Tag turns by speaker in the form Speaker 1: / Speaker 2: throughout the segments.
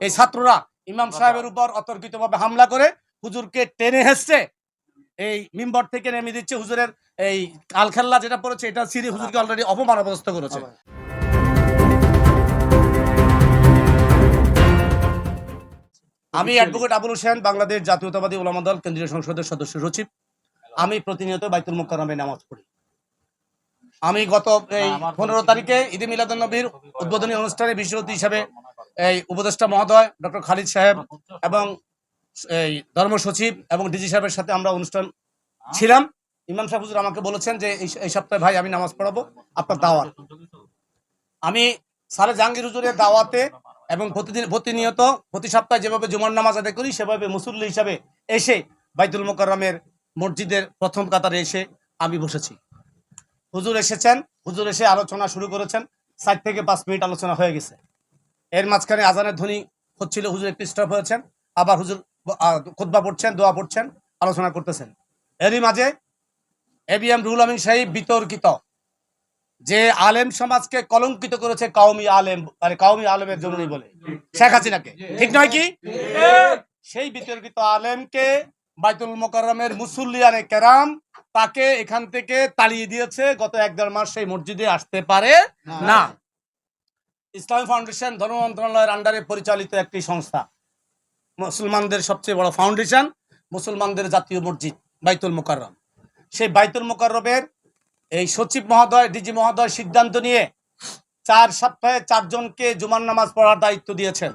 Speaker 1: এই ছাত্ররা ইমাম সাহেবের উপর অতর্কিতভাবে হামলা করে হুজুরকে টেনে হেসছে। এই মিম্বর থেকে নেমে দিচ্ছে হুজুরের এই আলখেল্লা যেটা পড়েছে এটা সিরি হুজুরকে অলরেডি অপমান অবস্থা করেছে আমি অ্যাডভোকেট আবুল হোসেন বাংলাদেশ জাতীয়তাবাদী ওলামা দল কেন্দ্রীয় সংসদের সদস্য সচিব। আমি প্রতিনিয়ত বাইতুল মোকাররমে নামাজ পড়ি। আমি গত এই পনেরো তারিখে ঈদে মিলাদুল নবীর উদ্বোধনী অনুষ্ঠানে বিশেষ হিসাবে এই উপদেষ্টা মহোদয়, ডক্টর খালিদ সাহেব এবং এই ধর্ম সচিব এবং ডিজি সাহেবের সাথে আমরা অনুষ্ঠান ছিলাম। ইমাম সাহেব হুজুর আমাকে বলেছেন যে এই সপ্তাহে ভাই আমি নামাজ পড়াবো, আপনার দাওয়াত। আমি সারে জাহাঙ্গীর হুজুরের দাওয়াতে এবং প্রতিদিন, প্রতিনিয়ত প্রতি সপ্তাহে যেভাবে জুমার নামাজ আদায় করি, সেভাবে মুসল্লি হিসাবে এসে বাইতুল মোকাররমের মসজিদের প্রথম কাতারে এসে আমি বসেছি। হুজুর এসেছেন, হুজুর এসে আলোচনা শুরু করেছেন। ষাট থেকে পাঁচ মিনিট আলোচনা হয়ে গেছে। এর মাঝখানে আজানের ধ্বনি হচ্ছিল, হুজুর একটু স্টপ হয়েছেন। আবার হুজুর খুদ্া পড়ছেন, দোয়া পড়ছেন, আলোচনা করতেছেন। এরই মাঝে এবিএম রুহুল আমিন সাহেব বিতর্কিত যে আলেম সমাজকে কলঙ্কিত করেছে কাউমি আলেম মানে কাউমি আলেমের জন্য বলে। শেখ হাসিনাকে। ঠিক নয় কি? সেই বিতর্কিত আলেমকে বাইতুল মোকাররমের মুসল্লিয়ানে কেরাম তাকে এখান থেকে তাড়িয়ে দিয়েছে। গত এক দেড় মাস সেই মসজিদে আসতে পারে না। ইসলামী ফাউন্ডেশন ধর্ম মন্ত্রণালয়ের আন্ডারে পরিচালিত একটি সংস্থা। মুসলমানদের সবচেয়ে বড় ফাউন্ডেশন মুসলমানদের জাতীয় মসজিদ, বাইতুল মোকাররম। সেই বাইতুল মোকাররমের এই সচিব মহোদয়, ডিজি মহোদয় সিদ্ধান্ত নিয়ে চার সপ্তাহে চারজনকে জুমার নামাজ পড়ার দায়িত্ব দিয়েছেন।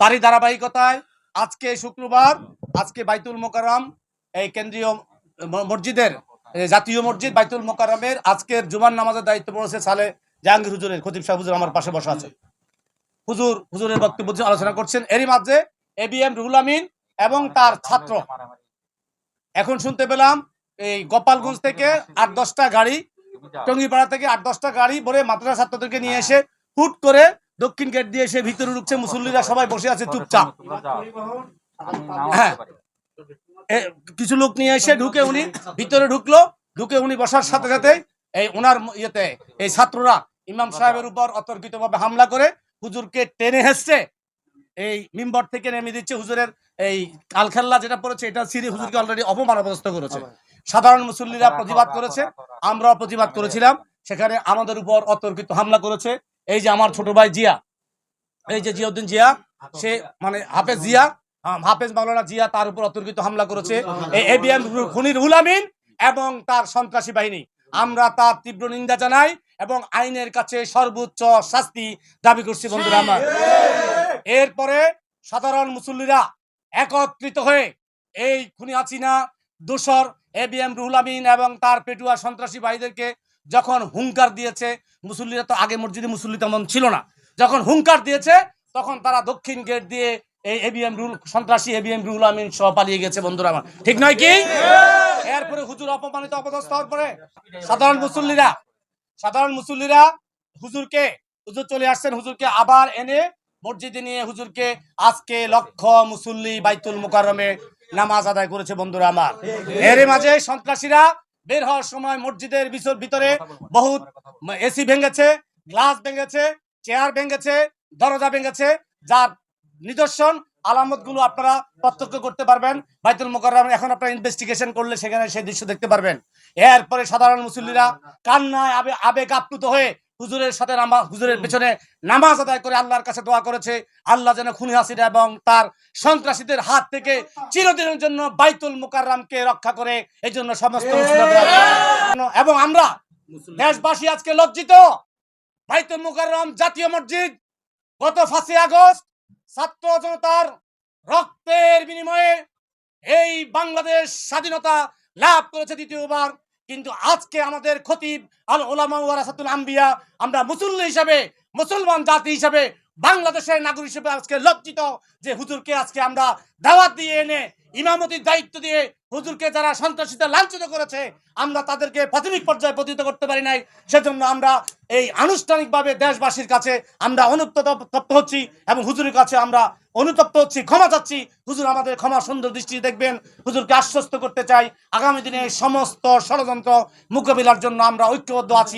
Speaker 1: তারই ধারাবাহিকতায় আজকে শুক্রবার, আজকে বাইতুল মোকাররম এই কেন্দ্রীয় মসজিদের জাতীয় মসজিদ বাইতুল মোকাররমের আজকের জুমার নামাজের দায়িত্ব পড়েছে সালে জাহাঙ্গীর হুজুরের, খতিব সাহেব হুজুর আমার পাশে বসা আছে হুজুর, হুজুরের বক্তব্য আলোচনা করছেন, এরই মাঝে এবিএম রুহুল আমিন এবং তার ছাত্র। এখন শুনতে পেলাম এই গোপালগঞ্জ থেকে আট দশটা গাড়ি, টঙ্গিপাড়া থেকে আট দশটা গাড়ি ভরে মাদ্রাসা ছাত্রদেরকে নিয়ে এসে হুট করে দক্ষিণ গেট দিয়ে এসে ভিতরে ঢুকছে, মুসল্লিরা সবাই বসে আছে চুপচাপ। হ্যাঁ কিছু লোক নিয়ে এসে ঢুকে উনি, ভিতরে ঢুকলো, ঢুকে উনি বসার সাথে সাথে এই ওনার ইয়েতে এই ছাত্ররা ইমাম সাহেবের উপর অতর্কিতভাবে হামলা করে হুজুরকে টেনে হেসছে। এই মিম্বর থেকে নেমে দিচ্ছে হুজুরের এই আলখেল্লা যেটা পড়েছে এটা সিরি হুজুরকে অলরেডি অপমান অবস্থা করেছে। সাধারণ মুসল্লিরা প্রতিবাদ করেছে আমরাও প্রতিবাদ করেছিলাম। সেখানে আমাদের উপর অতর্কিত হামলা করেছে। এই যে আমার ছোট ভাই জিয়া এই যে জিয়াউদ্দিন জিয়া সে মানে হাফেজ জিয়া হাফেজ মাওলানা জিয়া তার উপর অতর্কিত হামলা করেছে। এই এবিএম খুনির হুলামিন এবং তার সন্ত্রাসী বাহিনী। আমরা তার তীব্র নিন্দা জানাই এবং আইনের কাছে সর্বোচ্চ শাস্তি দাবি করছি বন্ধুরা আমার। এরপরে সাধারণ মুসল্লিরা একত্রিত হয়ে এই খুনি আছি হাসিনা দোসর এবিএম রুহুল আমিন এবং তার পেটুয়া সন্ত্রাসী ভাইদেরকে যখন হুঙ্কার দিয়েছে মুসল্লিরা তো আগে মসজিদে মুসল্লি তেমন ছিল না। যখন হুঙ্কার দিয়েছে তখন তারা দক্ষিণ গেট দিয়ে এই এবিএম রুল, সন্ত্রাসী এবিএম রুহুল আমিন পালিয়ে গেছে বন্ধুরা আমার। ঠিক নয় কি? এরপরে হুজুর অপমানিত, অপদস্থ হওয়ার পরে সাধারণ মুসল্লিরা সাধারণ মুসল্লিরা হুজুরকে, হুজুর চলে আসছেন, হুজুরকে আবার এনে মসজিদে নিয়ে হুজুরকে আজকে লক্ষ মুসল্লি বাইতুল মুকাররমে নামাজ আদায় করেছে বন্ধুরা আমার। এর মাঝে সন্ত্রাসীরা বের হওয়ার সময় মসজিদের ভিতরে বহুত এসি ভেঙেছে, গ্লাস ভেঙেছে, চেয়ার ভেঙেছে, দরজা ভেঙেছে, যার নিদর্শন আলামতগুলো আপনারা প্রত্যক্ষ করতে পারবেন। বাইতুল মোকাররম এখন আপনারা ইনভেস্টিগেশন করলে সেখানে সেই দৃশ্য দেখতে পারবেন। এরপরে সাধারণ মুসল্লিরা কান্নায় আবে আবেগ আপ্লুত হয়ে হুজুরের সাথে হুজুরের পেছনে নামাজ আদায় করে আল্লাহর কাছে দোয়া করেছে। আল্লাহ যেন খুনি হাসিনা এবং তার সন্ত্রাসীদের হাত থেকে চিরদিনের জন্য বাইতুল মুকাররামকে রক্ষা করে। এই জন্য সমস্ত। এবং আমরা দেশবাসী আজকে লজ্জিত। বাইতুল মুকাররম জাতীয় মসজিদ গত ফাঁসি আগস্ট ছাত্র জনতার রক্তের বিনিময়ে এই বাংলাদেশ স্বাধীনতা লাভ করেছে দ্বিতীয়বার। কিন্তু আজকে আমাদের খতিব আল ওলামা ওয়ারাসাতুল আম্বিয়া, আমরা মুসল্লি হিসাবে, মুসলমান জাতি হিসাবে বাংলাদেশের নাগরিক হিসেবে আজকে লজ্জিত যে হুজুরকে আজকে আমরা দাওয়াত দিয়ে এনে ইমামতির দায়িত্ব দিয়ে হুজুরকে যারা সন্ত্রাসীতে লাঞ্ছিত করেছে, আমরা তাদেরকে প্রাথমিক পর্যায়ে প্রতিহিত করতে পারি নাই। সেজন্য আমরা এই আনুষ্ঠানিকভাবে দেশবাসীর কাছে আমরা অনুতপ্ত হচ্ছি এবং হুজুরের কাছে আমরা অনুতপ্ত হচ্ছি, ক্ষমা চাচ্ছি। হুজুর আমাদের ক্ষমা সুন্দর দৃষ্টি দেখবেন। হুজুরকে আশ্বস্ত করতে চাই। আগামী দিনে সমস্ত ষড়যন্ত্র মোকাবিলার জন্য আমরা ঐক্যবদ্ধ আছি।